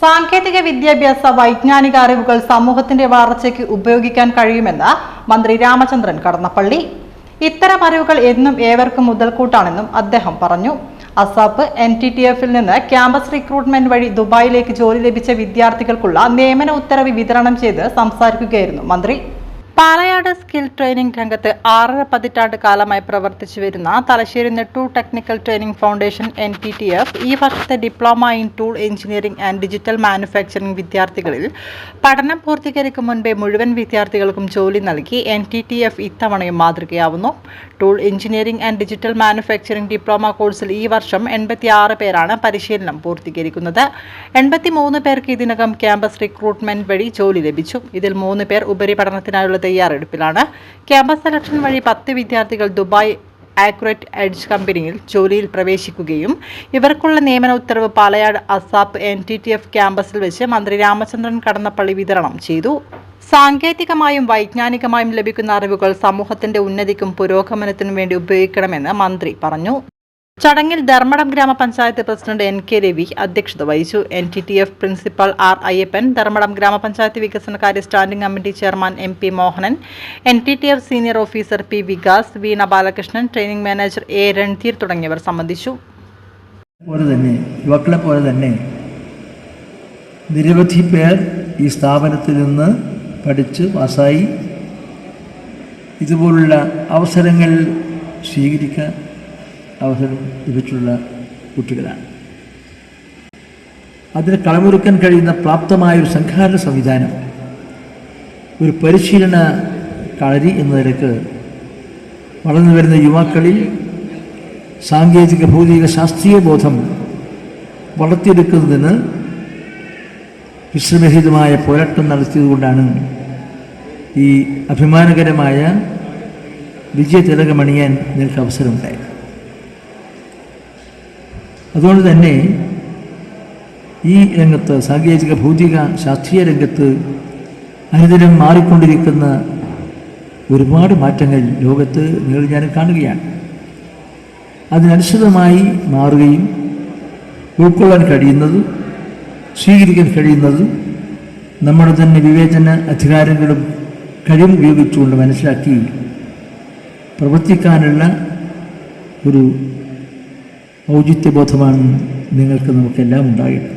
സാങ്കേതിക വിദ്യാഭ്യാസ വൈജ്ഞാനിക അറിവുകൾ സമൂഹത്തിന്റെ വളർച്ചയ്ക്ക് ഉപയോഗിക്കാൻ കഴിയുമെന്ന് മന്ത്രി രാമചന്ദ്രൻ കടന്നപ്പള്ളി. ഇത്തരം അറിവുകൾ എന്നും ഏവർക്കും മുതൽക്കൂട്ടാണെന്നും അദ്ദേഹം പറഞ്ഞു. അസാപ്പ് എൻ ടി ടി എഫിൽ നിന്ന് ക്യാമ്പസ് റിക്രൂട്ട്മെന്റ് വഴി ദുബായിലേക്ക് ജോലി ലഭിച്ച വിദ്യാർത്ഥികൾക്കുള്ള നിയമന ഉത്തരവ് വിതരണം ചെയ്ത് സംസാരിക്കുകയായിരുന്നു മന്ത്രി. പാലയാട് സ്കിൽ ട്രെയിനിംഗ് രംഗത്ത് ആറര പതിറ്റാണ്ട് കാലമായി പ്രവർത്തിച്ചു വരുന്ന Thalassery Nettur technical training foundation N T T F ഈ വർഷത്തെ diploma in tool engineering and digital manufacturing വിദ്യാർത്ഥികളിൽ പഠനം പൂർത്തീകരിക്കും മുൻപേ മുഴുവൻ വിദ്യാർത്ഥികൾക്കും ജോലി നൽകി എൻ ടി ടി എഫ് ഇത്തവണയും മാതൃകയാവുന്നു. Tool engineering and digital manufacturing diploma കോഴ്സിൽ ഈ വർഷം എൺപത്തി ആറ് പേരാണ് പരിശീലനം പൂർത്തീകരിക്കുന്നത്. എൺപത്തി മൂന്ന് പേർക്ക് ഇതിനകം ക്യാമ്പസ് റിക്രൂട്ട്മെന്റ് വഴി ജോലി ലഭിച്ചു. ഇതിൽ മൂന്ന് പേർ ഉപരിപഠനത്തിനായുള്ള തയ്യാറെടുപ്പിലാണ്. ക്യാമ്പസ് സെലക്ഷൻ വഴി പത്ത് വിദ്യാർത്ഥികൾ ദുബായ് ആക്യുറേറ്റ് എഡ്ജ് കമ്പനിയിൽ ജോലിയിൽ പ്രവേശിക്കുകയും ഇവർക്കുള്ള നിയമന ഉത്തരവ് Palayad ASAP N T T F ക്യാമ്പസിൽ വെച്ച് മന്ത്രി രാമചന്ദ്രൻ കടന്നപ്പള്ളി വിതരണം ചെയ്തു. സാങ്കേതികമായും വൈജ്ഞാനികമായും ലഭിക്കുന്ന അറിവുകൾ സമൂഹത്തിന്റെ ഉന്നതിക്കും പുരോഗമനത്തിനും വേണ്ടി ഉപയോഗിക്കണമെന്ന് മന്ത്രി പറഞ്ഞു. ചടങ്ങിൽ ധർമ്മടം ഗ്രാമപഞ്ചായത്ത് പ്രസിഡന്റ് എൻ കെ രവി അധ്യക്ഷത വഹിച്ചു. N T T F principal R Ayyappan Dharmadam ഗ്രാമപഞ്ചായത്ത് വികസനകാര്യ standing committee chairman M P Mohanan N T T F senior officer P Vikas Veena Balakrishnan training manager A Randhir തുടങ്ങിയവർ സംബന്ധിച്ചു. പോലെ തന്നെ യുവാക്കളെ പോലെ തന്നെ നിരവധി പേർ ഈ സ്ഥാപനത്തിൽ നിന്ന് പഠിച്ച് പാസ്സായി. ഇതുപോലുള്ള അവസരങ്ങൾ സ്വീകരിക്കാൻ അവസരം ലഭിച്ചിട്ടുള്ള കുട്ടികളാണ്. അതിന് കളമൊരുക്കാൻ കഴിയുന്ന പ്രാപ്തമായ ഒരു സംഘാടന സംവിധാനം ഒരു പരിശീലന കളരി എന്ന നിലയ്ക്ക് വളർന്നു വരുന്ന യുവാക്കളിൽ സാങ്കേതിക ഭൗതിക ശാസ്ത്രീയ ബോധം വളർത്തിയെടുക്കുന്നതിന് വിശ്രമരഹിതമായ പോരാട്ടം നടത്തിയതുകൊണ്ടാണ് ഈ അഭിമാനകരമായ വിജയതിലകമണിയാൻ നിങ്ങൾക്ക് അവസരമുണ്ടായത് അതുകൊണ്ട് തന്നെ ഈ രംഗത്ത് സാങ്കേതിക ഭൗതിക ശാസ്ത്രീയ രംഗത്ത് അനുദിനം മാറിക്കൊണ്ടിരിക്കുന്ന ഒരുപാട് മാറ്റങ്ങൾ ലോകത്ത് നിങ്ങൾ ഞാൻ കാണുകയാണ് അതിനനുസൃതമായി മാറുകയും ഉൾക്കൊള്ളാൻ കഴിയുന്നത് സ്വീകരിക്കാൻ കഴിയുന്നത് നമ്മുടെ തന്നെ വിവേചന അധികാരങ്ങളും കഴിവും ഉപയോഗിച്ചുകൊണ്ട് മനസ്സിലാക്കി പ്രവർത്തിക്കാനുള്ള ഒരു ഔചിത്യബോധമാണ് നിങ്ങൾക്ക് നമുക്കെല്ലാം ഉണ്ടായിട്ടുള്ളത്